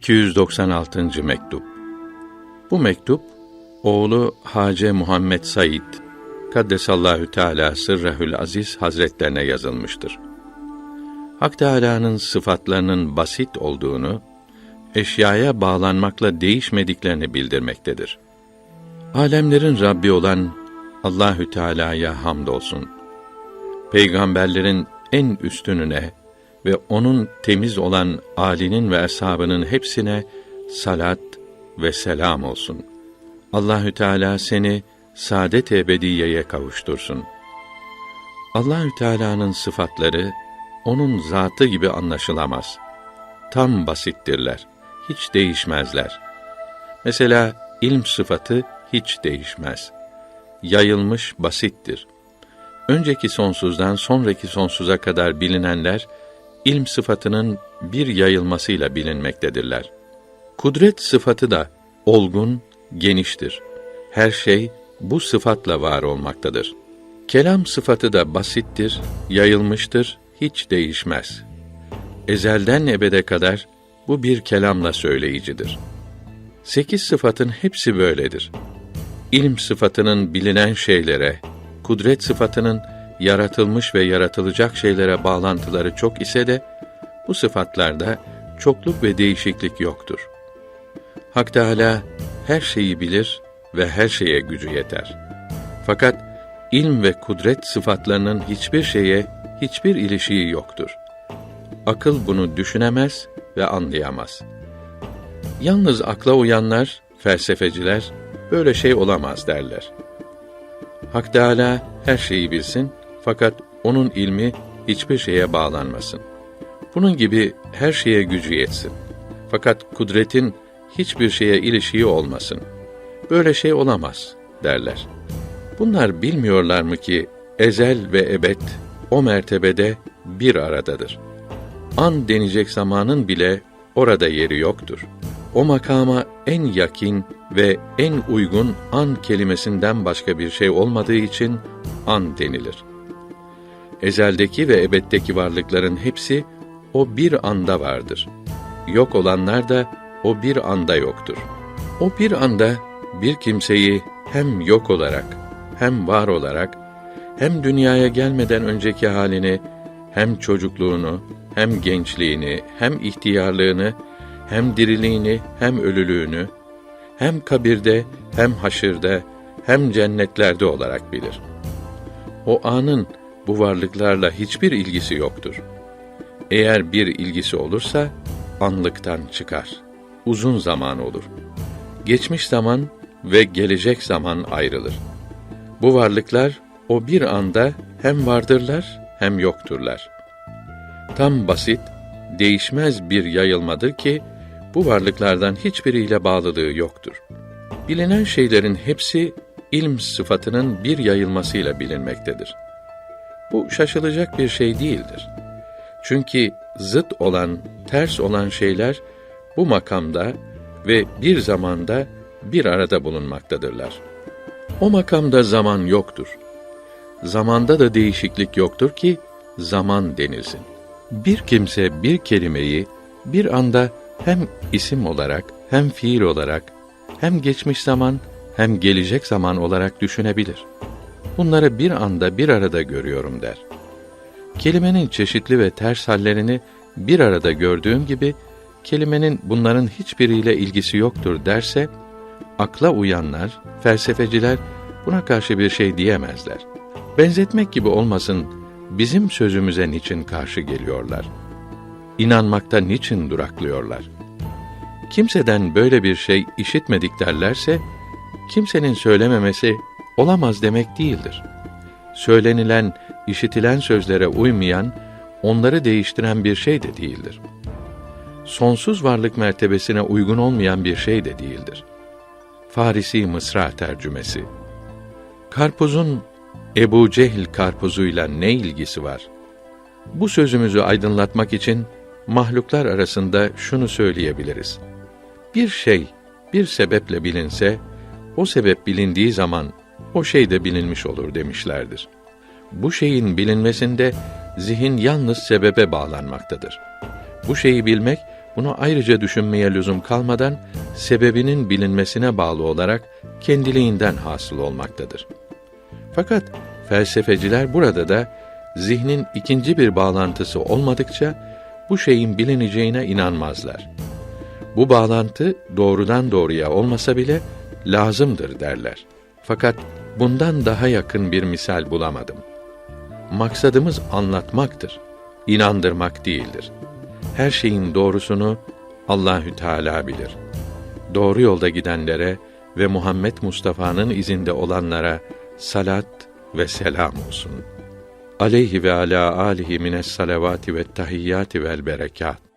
296. mektup. Bu mektup oğlu Hace Muhammed Said Kaddesallahu Teala sırrehül aziz hazretlerine yazılmıştır. Hak Teâlâ'nın sıfatlarının basit olduğunu, eşyaya bağlanmakla değişmediklerini bildirmektedir. Alemlerin Rabbi olan Allahü Teala'ya hamdolsun. Peygamberlerin en üstününe ve onun temiz olan âlinin ve eshabının hepsine salat ve selam olsun. Allahü Teala seni saadet ebediyeye kavuştursun. Allahü Teala'nın sıfatları onun zatı gibi anlaşılamaz. Tam basittirler. Hiç değişmezler. Mesela ilm sıfatı hiç değişmez. Yayılmış basittir. Önceki sonsuzdan sonraki sonsuza kadar bilinenler ilm sıfatının bir yayılmasıyla bilinmektedirler. Kudret sıfatı da olgun, geniştir. Her şey bu sıfatla var olmaktadır. Kelam sıfatı da basittir, yayılmıştır, hiç değişmez. Ezelden ebede kadar bu bir kelamla söyleyicidir. Sekiz sıfatın hepsi böyledir. İlm sıfatının bilinen şeylere, kudret sıfatının yaratılmış ve yaratılacak şeylere bağlantıları çok ise de bu sıfatlarda çokluk ve değişiklik yoktur. Hak Teâlâ her şeyi bilir ve her şeye gücü yeter. Fakat ilm ve kudret sıfatlarının hiçbir şeye hiçbir ilişiği yoktur. Akıl bunu düşünemez ve anlayamaz. Yalnız akla uyanlar, felsefeciler böyle şey olamaz derler. Hak Teâlâ her şeyi bilsin fakat onun ilmi hiçbir şeye bağlanmasın. Bunun gibi her şeye gücü yetsin. Fakat kudretin hiçbir şeye ilişiği olmasın. Böyle şey olamaz derler. Bunlar bilmiyorlar mı ki ezel ve ebed o mertebede bir aradadır. An denecek zamanın bile orada yeri yoktur. O makama en yakin ve en uygun an kelimesinden başka bir şey olmadığı için an denilir. Ezeldeki ve ebeddeki varlıkların hepsi o bir anda vardır. Yok olanlar da o bir anda yoktur. O bir anda bir kimseyi hem yok olarak hem var olarak hem dünyaya gelmeden önceki halini hem çocukluğunu hem gençliğini hem ihtiyarlığını hem diriliğini hem ölülüğünü hem kabirde hem haşırda hem cennetlerde olarak bilir. O anın bu varlıklarla hiçbir ilgisi yoktur. Eğer bir ilgisi olursa anlıktan çıkar. Uzun zaman olur. Geçmiş zaman ve gelecek zaman ayrılır. Bu varlıklar o bir anda hem vardırlar hem yokturlar. Tam basit, değişmez bir yayılmadır ki bu varlıklardan hiçbiriyle bağlılığı yoktur. Bilinen şeylerin hepsi ilm sıfatının bir yayılmasıyla bilinmektedir. Bu şaşılacak bir şey değildir. Çünkü zıt olan, ters olan şeyler bu makamda ve bir zamanda bir arada bulunmaktadırlar. O makamda zaman yoktur. Zamanda da değişiklik yoktur ki zaman denilsin. Bir kimse bir kelimeyi bir anda hem isim olarak hem fiil olarak hem geçmiş zaman hem gelecek zaman olarak düşünebilir. Bunları bir anda bir arada görüyorum der. Kelimenin çeşitli ve ters hallerini bir arada gördüğüm gibi kelimenin bunların hiçbiriyle ilgisi yoktur derse akla uyanlar, felsefeciler buna karşı bir şey diyemezler. Benzetmek gibi olmasın bizim sözümüze niçin karşı geliyorlar? İnanmakta niçin duraklıyorlar? Kimseden böyle bir şey işitmedik derlerse, kimsenin söylememesi olamaz demek değildir. Söylenilen, işitilen sözlere uymayan, onları değiştiren bir şey de değildir. Sonsuz varlık mertebesine uygun olmayan bir şey de değildir. Farisi Mısra tercümesi Karpuzun Ebu Cehil karpuzuyla ne ilgisi var? Bu sözümüzü aydınlatmak için mahluklar arasında şunu söyleyebiliriz. Bir şey bir sebeple bilinse, o sebep bilindiği zaman o şey de bilinmiş olur demişlerdir. Bu şeyin bilinmesinde zihin yalnız sebebe bağlanmaktadır. Bu şeyi bilmek bunu ayrıca düşünmeye lüzum kalmadan sebebinin bilinmesine bağlı olarak kendiliğinden hasıl olmaktadır. Fakat felsefeciler burada da zihnin ikinci bir bağlantısı olmadıkça bu şeyin bilineceğine inanmazlar. Bu bağlantı doğrudan doğruya olmasa bile lazımdır derler. Fakat bundan daha yakın bir misal bulamadım. Maksadımız anlatmaktır, inandırmak değildir. Her şeyin doğrusunu Allahü Teala bilir. Doğru yolda gidenlere ve Muhammed Mustafa'nın izinde olanlara salat ve selam olsun. Aleyhi ve ala alihi mines salavati ve tahiyyati vel berekat.